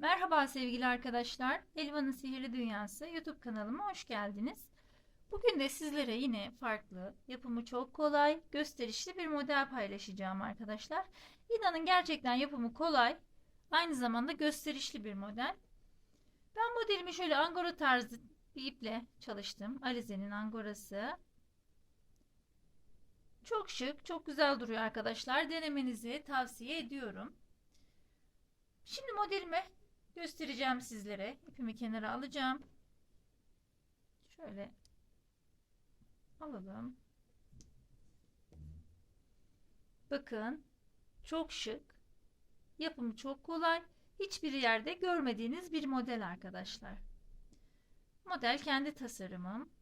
Merhaba sevgili arkadaşlar. Elvan'ın Sihirli Dünyası YouTube kanalıma hoş geldiniz. Bugün de sizlere yine farklı, yapımı çok kolay, gösterişli bir model paylaşacağım arkadaşlar. İnanın gerçekten yapımı kolay, aynı zamanda gösterişli bir model. Ben modelimi şöyle angora tarzı bir iple çalıştım. Alize'nin angorası. Çok şık, çok güzel duruyor arkadaşlar. Denemenizi tavsiye ediyorum. Şimdi modelimi göstereceğim sizlere. İpimi kenara alacağım. Şöyle alalım. Bakın çok şık. Yapımı çok kolay. Hiçbir yerde görmediğiniz bir model arkadaşlar. Model kendi tasarımım.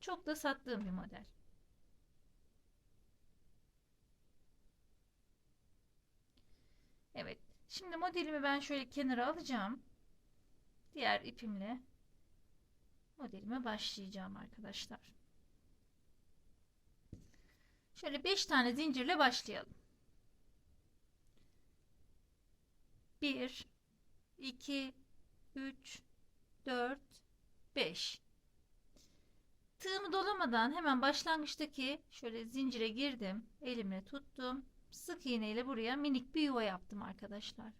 Çok da sattığım bir model. Evet. Şimdi modelimi ben şöyle kenara alacağım. Diğer ipimle modelime başlayacağım arkadaşlar. Şöyle 5 tane zincirle başlayalım. 1 2 3 4 5 Tığımı dolamadan hemen başlangıçtaki şöyle zincire girdim. Elimle tuttum sık iğne ile buraya minik bir yuva yaptım arkadaşlar.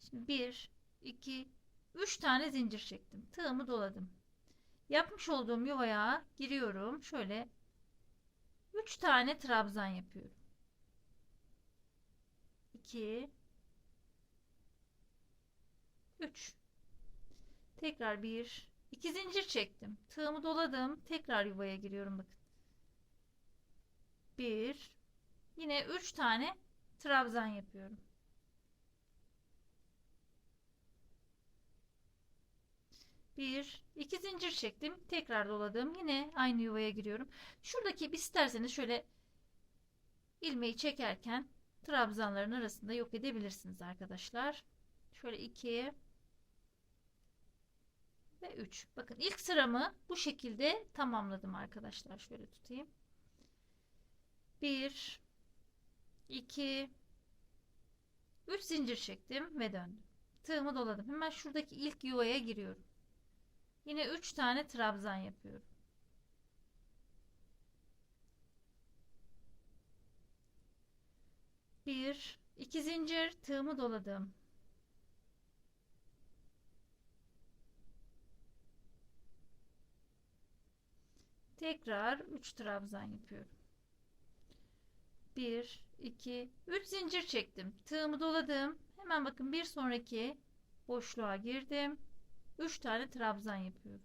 Şimdi 1, 2, 3 tane zincir çektim. Tığımı doladım. Yapmış olduğum yuvaya giriyorum. Şöyle 3 tane trabzan yapıyorum. 2 3 Tekrar 1 2 zincir çektim. Tığımı doladım. Tekrar yuvaya giriyorum bakın. 1 Yine 3 tane trabzan yapıyorum. Bir, iki zincir çektim. Tekrar doladım. Yine aynı yuvaya giriyorum. Şuradaki isterseniz şöyle ilmeği çekerken trabzanların arasında yok edebilirsiniz arkadaşlar. Şöyle 2 ve 3. Bakın ilk sıramı bu şekilde tamamladım arkadaşlar. Şöyle tutayım. 1 2 3 zincir çektim ve döndüm. Tığımı doladım. Hemen şuradaki ilk yuvaya giriyorum. Yine 3 tane trabzan yapıyorum. Bir, iki zincir tığımı doladım. Tekrar 3 trabzan yapıyorum. 1 2 3 zincir çektim. Tığımı doladım. Hemen bakın bir sonraki boşluğa girdim. 3 tane trabzan yapıyorum.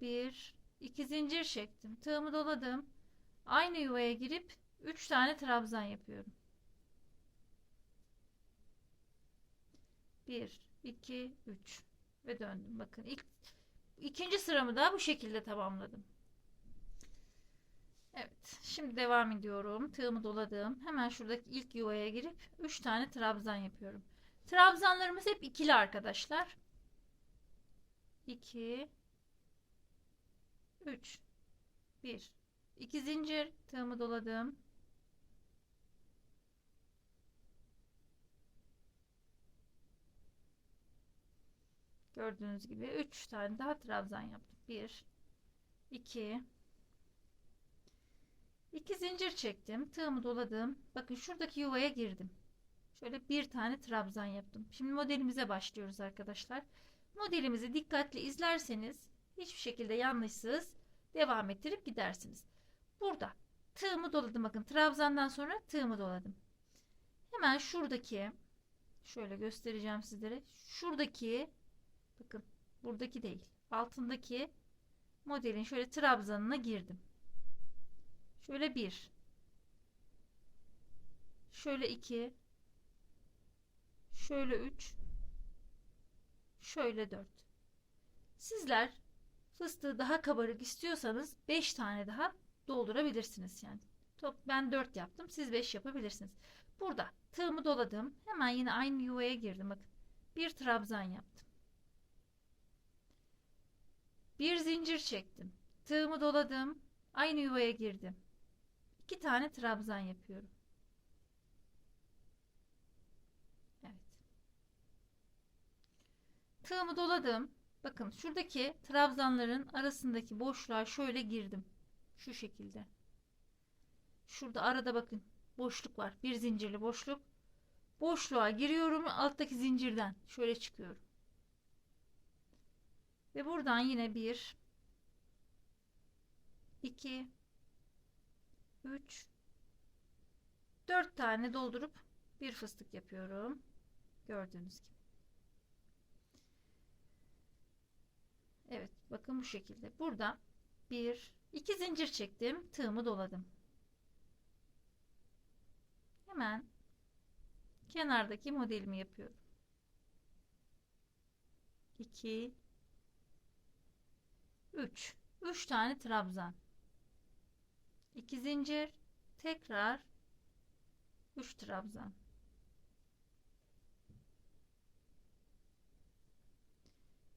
1 2 zincir çektim. Tığımı doladım. Aynı yuvaya girip 3 tane trabzan yapıyorum. 1 2 3 ve döndüm. Bakın ilk ikinci sıramı da bu şekilde tamamladım. Evet. Şimdi devam ediyorum. Tığımı doladım. Hemen şuradaki ilk yuvaya girip 3 tane trabzan yapıyorum. Trabzanlarımız hep ikili arkadaşlar. 2 3 1 2 zincir tığımı doladım. Gördüğünüz gibi 3 tane daha trabzan yaptım. 1 2 2 zincir çektim. Tığımı doladım. Bakın şuradaki yuvaya girdim. Şöyle bir tane trabzan yaptım. Şimdi modelimize başlıyoruz arkadaşlar. Modelimizi dikkatli izlerseniz hiçbir şekilde yanlışsız devam ettirip gidersiniz. Burada tığımı doladım. Bakın trabzandan sonra tığımı doladım. Hemen şuradaki şöyle göstereceğim sizlere. Şuradaki bakın buradaki değil. Altındaki modelin şöyle trabzanına girdim. Şöyle bir. Şöyle iki. Şöyle üç. Şöyle dört. Sizler fıstığı daha kabarık istiyorsanız beş tane daha doldurabilirsiniz yani. Top ben dört yaptım. Siz beş yapabilirsiniz. Burada tığımı doladım. Hemen yine aynı yuvaya girdim. Bakın. Bir trabzan yaptım. Bir zincir çektim. Tığımı doladım. Aynı yuvaya girdim. 2 tane trabzan yapıyorum. Evet. Tığımı doladım. Bakın şuradaki trabzanların arasındaki boşluğa şöyle girdim. Şu şekilde. Şurada arada bakın boşluk var. Bir zincirli boşluk. Boşluğa giriyorum alttaki zincirden şöyle çıkıyorum. Ve buradan yine bir 2 3 4 tane doldurup bir fıstık yapıyorum. Gördüğünüz gibi. Evet, bakın bu şekilde. Burada bir, iki zincir çektim, tığımı doladım. Hemen kenardaki modelimi yapıyorum. 2 3 3 tane trabzan. 2 zincir, tekrar 3 trabzan.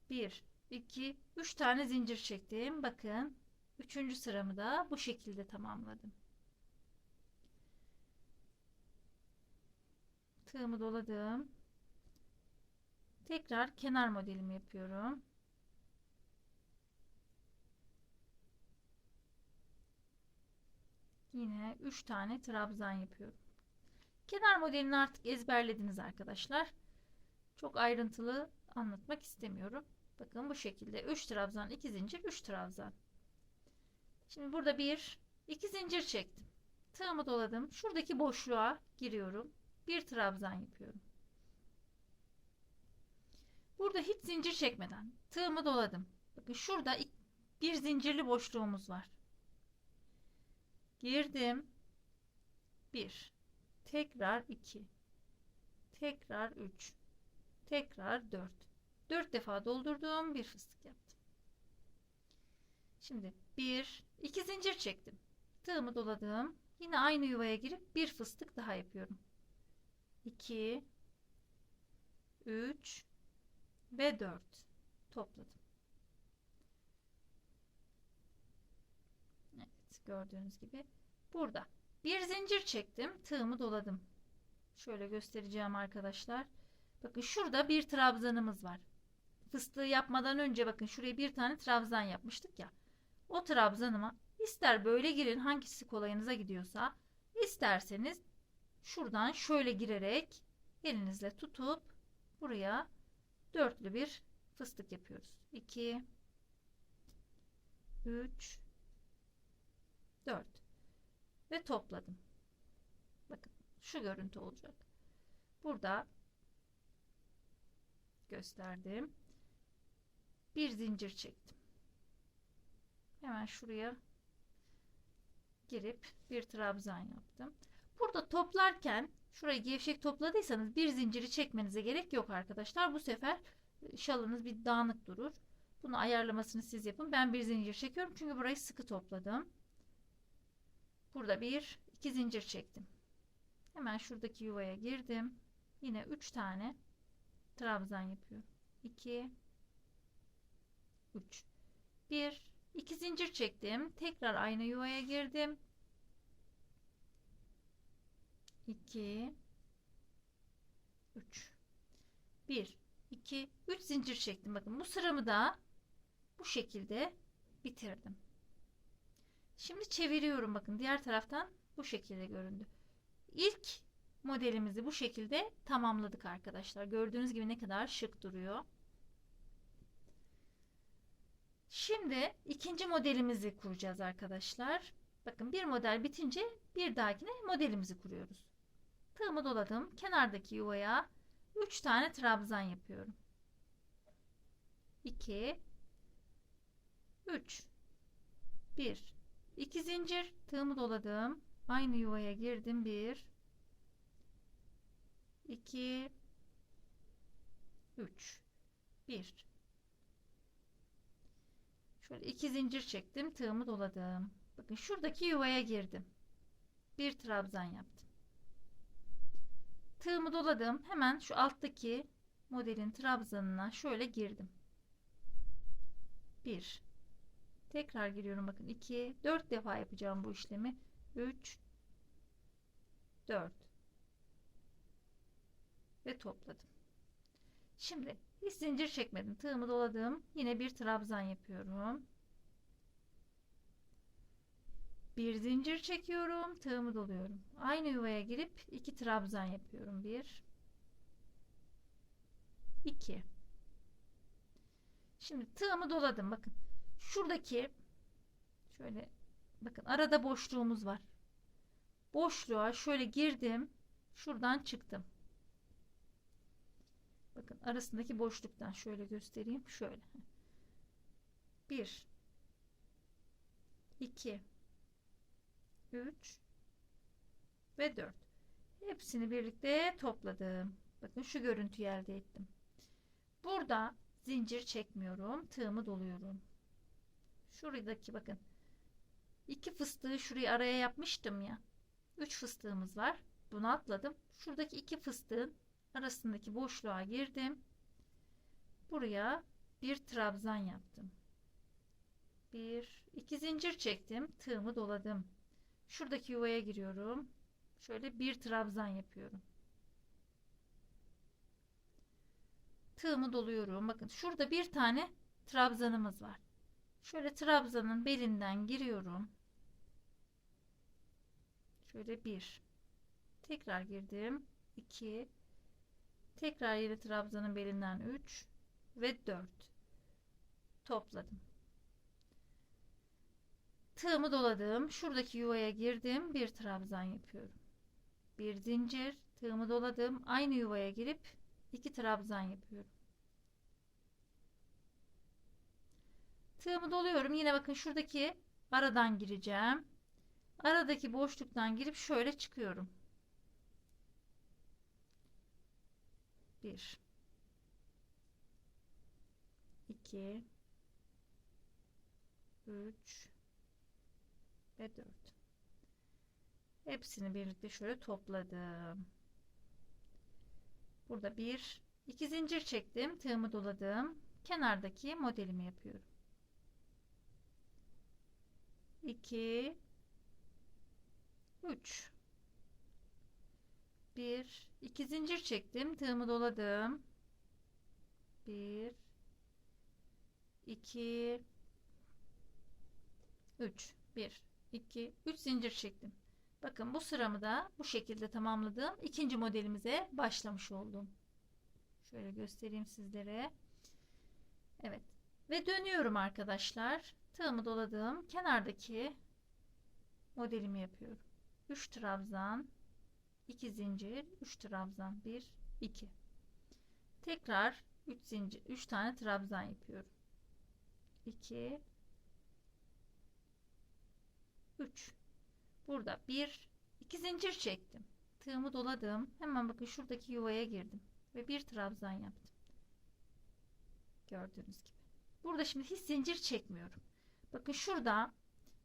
Bir, iki, üç tane zincir çektim. Bakın, üçüncü sıramı da bu şekilde tamamladım. Tığımı doladım. Tekrar kenar modelimi yapıyorum. Yine 3 tane trabzan yapıyorum. Kenar modelini artık ezberlediniz arkadaşlar. Çok ayrıntılı anlatmak istemiyorum. Bakın bu şekilde 3 trabzan, 2 zincir, 3 trabzan. Şimdi burada bir, iki zincir çektim. Tığımı doladım. Şuradaki boşluğa giriyorum. Bir trabzan yapıyorum. Burada hiç zincir çekmeden tığımı doladım. Bakın şurada bir zincirli boşluğumuz var. Girdim. 1 tekrar 2 tekrar 3 tekrar 4 4 defa doldurdum bir fıstık yaptım. Şimdi 1 2 zincir çektim. Tığımı doladım. Yine aynı yuvaya girip bir fıstık daha yapıyorum. 2 3 ve 4 topladım Evet gördüğünüz gibi burada bir zincir çektim. Tığımı doladım. Şöyle göstereceğim arkadaşlar. Bakın şurada bir trabzanımız var. Fıstığı yapmadan önce bakın şuraya bir tane trabzan yapmıştık ya. O trabzanıma ister böyle girin hangisi kolayınıza gidiyorsa isterseniz şuradan şöyle girerek elinizle tutup buraya dörtlü bir fıstık yapıyoruz. 2 3 4 ve topladım. Bakın şu görüntü olacak. Burada gösterdim. Bir zincir çektim. Hemen şuraya girip bir trabzan yaptım. Burada toplarken şurayı gevşek topladıysanız bir zinciri çekmenize gerek yok arkadaşlar. Bu sefer e, şalınız bir dağınık durur. Bunu ayarlamasını siz yapın. Ben bir zincir çekiyorum çünkü burayı sıkı topladım. Burada bir iki zincir çektim. Hemen şuradaki yuvaya girdim. Yine 3 tane trabzan yapıyorum. 2 3 1 2 zincir çektim. Tekrar aynı yuvaya girdim. 2 3 1 2 3 zincir çektim. Bakın bu sıramı da bu şekilde bitirdim. Şimdi çeviriyorum bakın diğer taraftan bu şekilde göründü. İlk modelimizi bu şekilde tamamladık arkadaşlar. Gördüğünüz gibi ne kadar şık duruyor. Şimdi ikinci modelimizi kuracağız arkadaşlar. Bakın bir model bitince bir dahakine modelimizi kuruyoruz. Tığımı doladım. Kenardaki yuvaya 3 tane trabzan yapıyorum. 2 3 1 2 zincir tığımı doladım. Aynı yuvaya girdim. 1 2 3 1 Şöyle iki zincir çektim. Tığımı doladım. Bakın şuradaki yuvaya girdim. Bir trabzan yaptım. Tığımı doladım. Hemen şu alttaki modelin trabzanına şöyle girdim. 1 Tekrar giriyorum bakın 2 4 defa yapacağım bu işlemi. 3 4 ve topladım. Şimdi hiç zincir çekmedim. Tığımı doladım. Yine bir trabzan yapıyorum. Bir zincir çekiyorum. Tığımı doluyorum. Aynı yuvaya girip iki trabzan yapıyorum. Bir. iki. Şimdi tığımı doladım. Bakın. Şuradaki şöyle bakın arada boşluğumuz var. Boşluğa şöyle girdim. Şuradan çıktım. Bakın arasındaki boşluktan şöyle göstereyim. Şöyle. 1 2 3 ve 4. Hepsini birlikte topladım. Bakın şu görüntüyü elde ettim. Burada zincir çekmiyorum. Tığımı doluyorum. Şuradaki bakın. iki fıstığı şuraya araya yapmıştım ya. 3 fıstığımız var. Bunu atladım. Şuradaki iki fıstığın arasındaki boşluğa girdim. Buraya bir trabzan yaptım. Bir, iki zincir çektim. Tığımı doladım. Şuradaki yuvaya giriyorum. Şöyle bir trabzan yapıyorum. Tığımı doluyorum. Bakın şurada bir tane trabzanımız var. Şöyle trabzanın belinden giriyorum. Şöyle bir. Tekrar girdim. 2 Tekrar yine trabzanın belinden 3 ve 4 topladım. Tığımı doladım. Şuradaki yuvaya girdim. Bir trabzan yapıyorum. Bir zincir. Tığımı doladım. Aynı yuvaya girip iki trabzan yapıyorum. Tığımı doluyorum. Yine bakın şuradaki aradan gireceğim. Aradaki boşluktan girip şöyle çıkıyorum. 1 2 3 ve 4 hepsini birlikte şöyle topladım. Burada bir. İki zincir çektim. Tığımı doladım. Kenardaki modelimi yapıyorum 2 3 1 2 zincir çektim. Tığımı doladım. 1 2 3 1 2 3 zincir çektim. Bakın bu sıramı da bu şekilde tamamladım. İkinci modelimize başlamış oldum. Şöyle göstereyim sizlere. Evet. Ve dönüyorum arkadaşlar tığımı doladım. Kenardaki modelimi yapıyorum. 3 trabzan 2 zincir 3 trabzan 1 2 tekrar 3 zincir 3 tane trabzan yapıyorum. 2 3 burada 1 2 zincir çektim. Tığımı doladım. Hemen bakın şuradaki yuvaya girdim ve bir trabzan yaptım. Gördüğünüz gibi. Burada şimdi hiç zincir çekmiyorum bakın şurada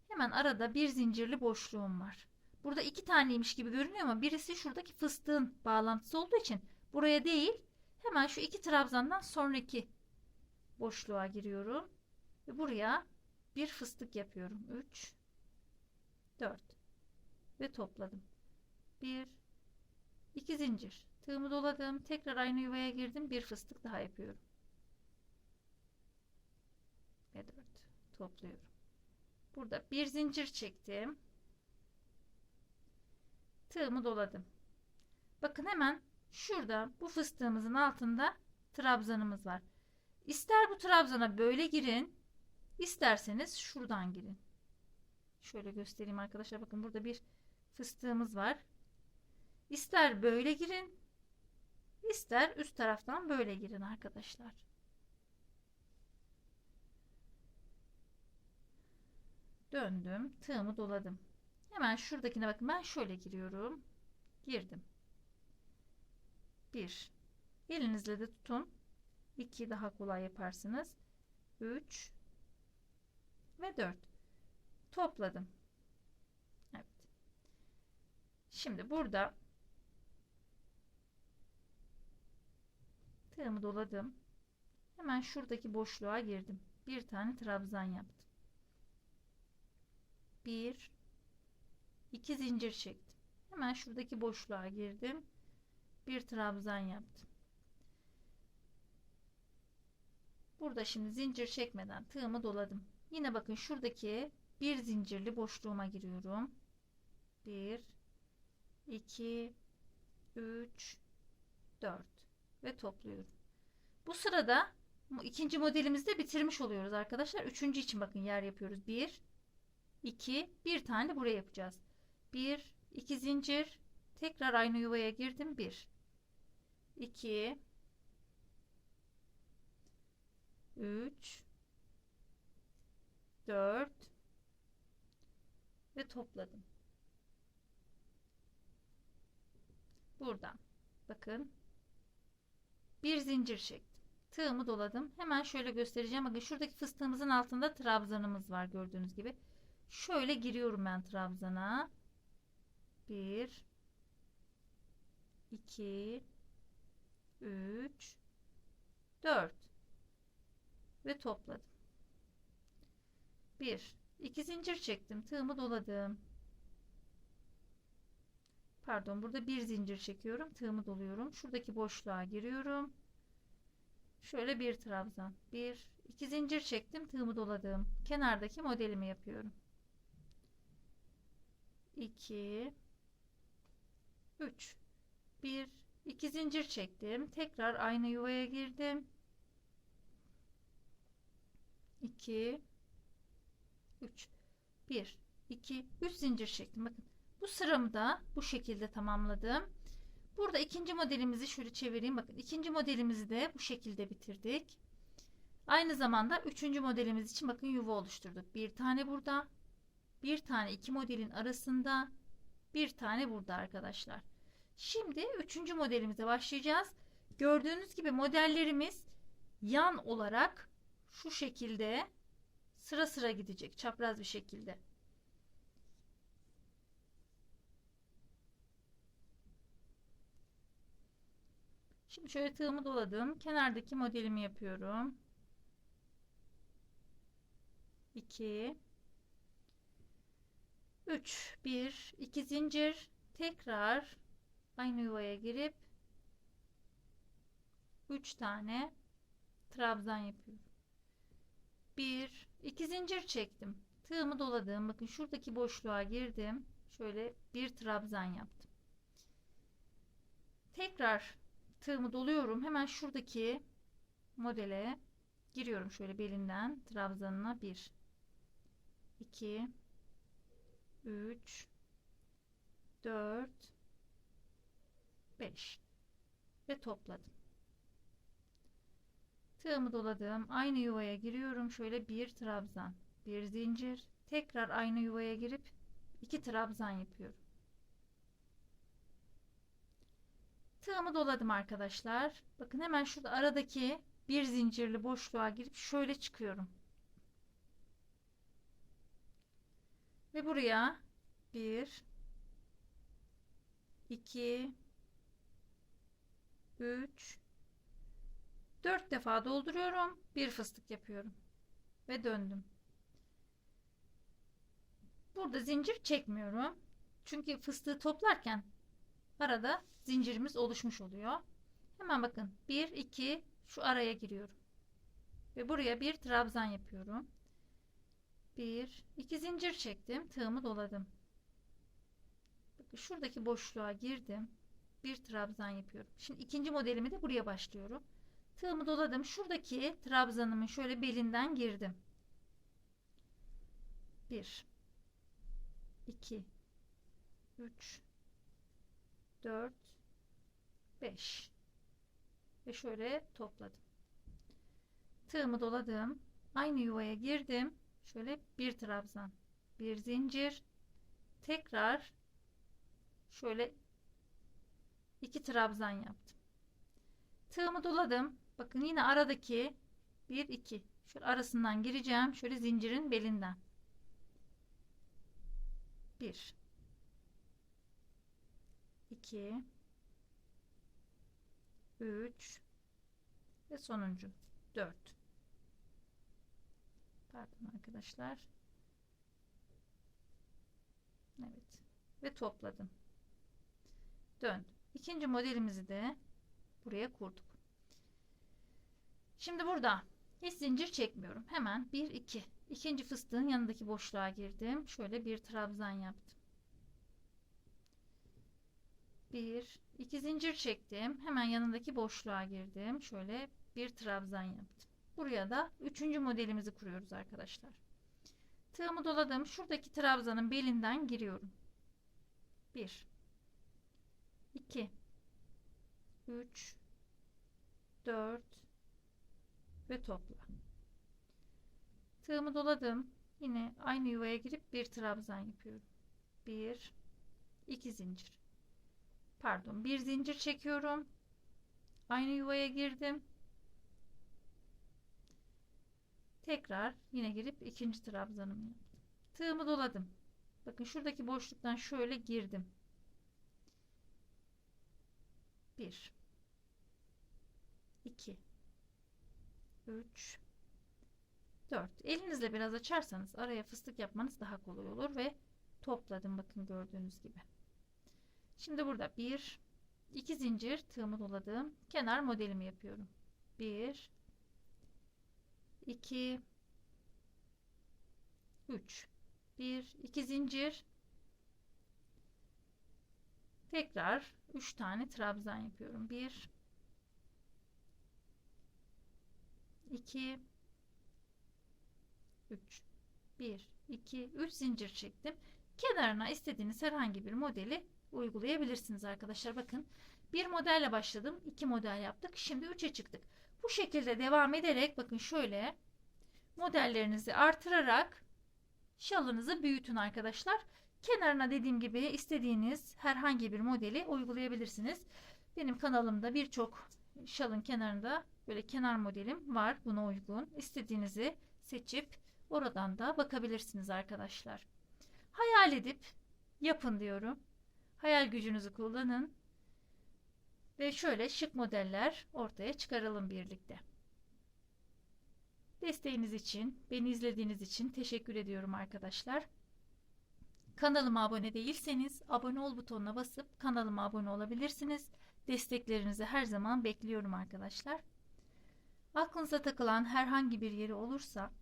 hemen arada bir zincirli boşluğum var Burada iki taneymiş gibi görünüyor ama birisi şuradaki fıstığın bağlantısı olduğu için buraya değil hemen şu iki trabzandan sonraki boşluğa giriyorum. Ve buraya bir fıstık yapıyorum. 3 4 ve topladım. 1 2 zincir. Tığımı doladım. Tekrar aynı yuvaya girdim. Bir fıstık daha yapıyorum. Ve 4 topluyorum. Burada bir zincir çektim tığımı doladım. Bakın hemen şurada bu fıstığımızın altında trabzanımız var. İster bu trabzana böyle girin, isterseniz şuradan girin. Şöyle göstereyim arkadaşlar. Bakın burada bir fıstığımız var. İster böyle girin, ister üst taraftan böyle girin arkadaşlar. Döndüm, tığımı doladım. Hemen şuradakine bakın ben şöyle giriyorum. Girdim. 1 elinizle de tutun. 2 daha kolay yaparsınız. 3 ve 4 topladım. Evet. Şimdi burada tığımı doladım. Hemen şuradaki boşluğa girdim. Bir tane trabzan yaptım. 1 2 zincir çektim. Hemen şuradaki boşluğa girdim. Bir trabzan yaptım. Burada şimdi zincir çekmeden tığımı doladım. Yine bakın şuradaki bir zincirli boşluğuma giriyorum. 1 2 3 4 ve topluyorum. Bu sırada ikinci modelimizi de bitirmiş oluyoruz arkadaşlar. Üçüncü için bakın yer yapıyoruz. 1 2 bir tane buraya yapacağız. 1 2 zincir tekrar aynı yuvaya girdim. 1 2 3 4 ve topladım. Buradan bakın bir zincir çektim. Tığımı doladım. Hemen şöyle göstereceğim. Bakın şuradaki fıstığımızın altında trabzanımız var gördüğünüz gibi. Şöyle giriyorum ben trabzana. 1 2 3 4 ve topladım. 1 2 zincir çektim. Tığımı doladım. Pardon, burada bir zincir çekiyorum. Tığımı doluyorum. Şuradaki boşluğa giriyorum. Şöyle bir trabzan. 1 2 zincir çektim. Tığımı doladım. Kenardaki modelimi yapıyorum. 2 3 1 2 zincir çektim. Tekrar aynı yuvaya girdim. 2 3 1 2 3 zincir çektim. Bakın bu sıramı da bu şekilde tamamladım. Burada ikinci modelimizi şöyle çevireyim. Bakın ikinci modelimizi de bu şekilde bitirdik. Aynı zamanda üçüncü modelimiz için bakın yuva oluşturduk. Bir tane burada. Bir tane iki modelin arasında. Bir tane burada arkadaşlar. Şimdi üçüncü modelimize başlayacağız. Gördüğünüz gibi modellerimiz yan olarak şu şekilde sıra sıra gidecek. Çapraz bir şekilde. Şimdi şöyle tığımı doladım. Kenardaki modelimi yapıyorum. 2 3 1 2 zincir tekrar aynı yuvaya girip 3 tane trabzan yapıyorum. 1 2 zincir çektim. Tığımı doladım. Bakın şuradaki boşluğa girdim. Şöyle bir trabzan yaptım. Tekrar tığımı doluyorum. Hemen şuradaki modele giriyorum şöyle belinden trabzanına 1 2 3 4 5 ve topladım. Tığımı doladım. Aynı yuvaya giriyorum. Şöyle bir trabzan, bir zincir. Tekrar aynı yuvaya girip iki trabzan yapıyorum. Tığımı doladım arkadaşlar. Bakın hemen şurada aradaki bir zincirli boşluğa girip şöyle çıkıyorum. Ve buraya 1 2 3 4 defa dolduruyorum. Bir fıstık yapıyorum. Ve döndüm. Burada zincir çekmiyorum. Çünkü fıstığı toplarken arada zincirimiz oluşmuş oluyor. Hemen bakın 1 2 şu araya giriyorum. Ve buraya bir trabzan yapıyorum. 1 2 zincir çektim. Tığımı doladım. Bakın şuradaki boşluğa girdim. Bir trabzan yapıyorum. Şimdi ikinci modelimi de buraya başlıyorum. Tığımı doladım. Şuradaki trabzanımın şöyle belinden girdim. 1 2 3 4 5 ve şöyle topladım. Tığımı doladım. Aynı yuvaya girdim. Şöyle bir trabzan, bir zincir, tekrar şöyle iki trabzan yaptım. Tığımı doladım. Bakın yine aradaki 1 2 şöyle arasından gireceğim. Şöyle zincirin belinden. 1 2 3 ve sonuncu 4 pardon arkadaşlar evet ve topladım döndüm ikinci modelimizi de buraya kurduk şimdi burada Hiç zincir çekmiyorum. Hemen 1 2. İkinci fıstığın yanındaki boşluğa girdim. Şöyle bir trabzan yaptım. 1 2 zincir çektim. Hemen yanındaki boşluğa girdim. Şöyle bir trabzan yaptım. Buraya da üçüncü modelimizi kuruyoruz arkadaşlar. Tığımı doladım. Şuradaki trabzanın belinden giriyorum. 1 2 3 4 ve topla. Tığımı doladım. Yine aynı yuvaya girip bir trabzan yapıyorum. 1 2 zincir. Pardon, bir zincir çekiyorum. Aynı yuvaya girdim. Tekrar yine girip ikinci trabzanımı yaptım. Tığımı doladım. Bakın şuradaki boşluktan şöyle girdim. 1 2 3 4 elinizle biraz açarsanız araya fıstık yapmanız daha kolay olur ve topladım bakın gördüğünüz gibi şimdi burada 1 2 zincir tığımı doladım kenar modelimi yapıyorum 1 2 3 1 2 zincir tekrar 3 tane trabzan yapıyorum 1 2 3 1 2 3 zincir çektim. Kenarına istediğiniz herhangi bir modeli uygulayabilirsiniz arkadaşlar. Bakın bir modelle başladım. iki model yaptık. Şimdi 3'e çıktık. Bu şekilde devam ederek bakın şöyle modellerinizi artırarak şalınızı büyütün arkadaşlar. Kenarına dediğim gibi istediğiniz herhangi bir modeli uygulayabilirsiniz. Benim kanalımda birçok şalın kenarında böyle kenar modelim var buna uygun. İstediğinizi seçip oradan da bakabilirsiniz arkadaşlar. Hayal edip yapın diyorum. Hayal gücünüzü kullanın. Ve şöyle şık modeller ortaya çıkaralım birlikte. Desteğiniz için, beni izlediğiniz için teşekkür ediyorum arkadaşlar. Kanalıma abone değilseniz abone ol butonuna basıp kanalıma abone olabilirsiniz. Desteklerinizi her zaman bekliyorum arkadaşlar. Aklınıza takılan herhangi bir yeri olursa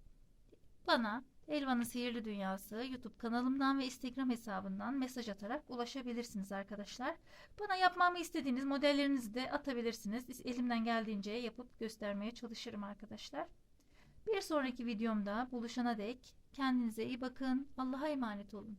bana Elvan'ın Sihirli Dünyası YouTube kanalımdan ve Instagram hesabından mesaj atarak ulaşabilirsiniz arkadaşlar. Bana yapmamı istediğiniz modellerinizi de atabilirsiniz. Elimden geldiğince yapıp göstermeye çalışırım arkadaşlar. Bir sonraki videomda buluşana dek kendinize iyi bakın. Allah'a emanet olun.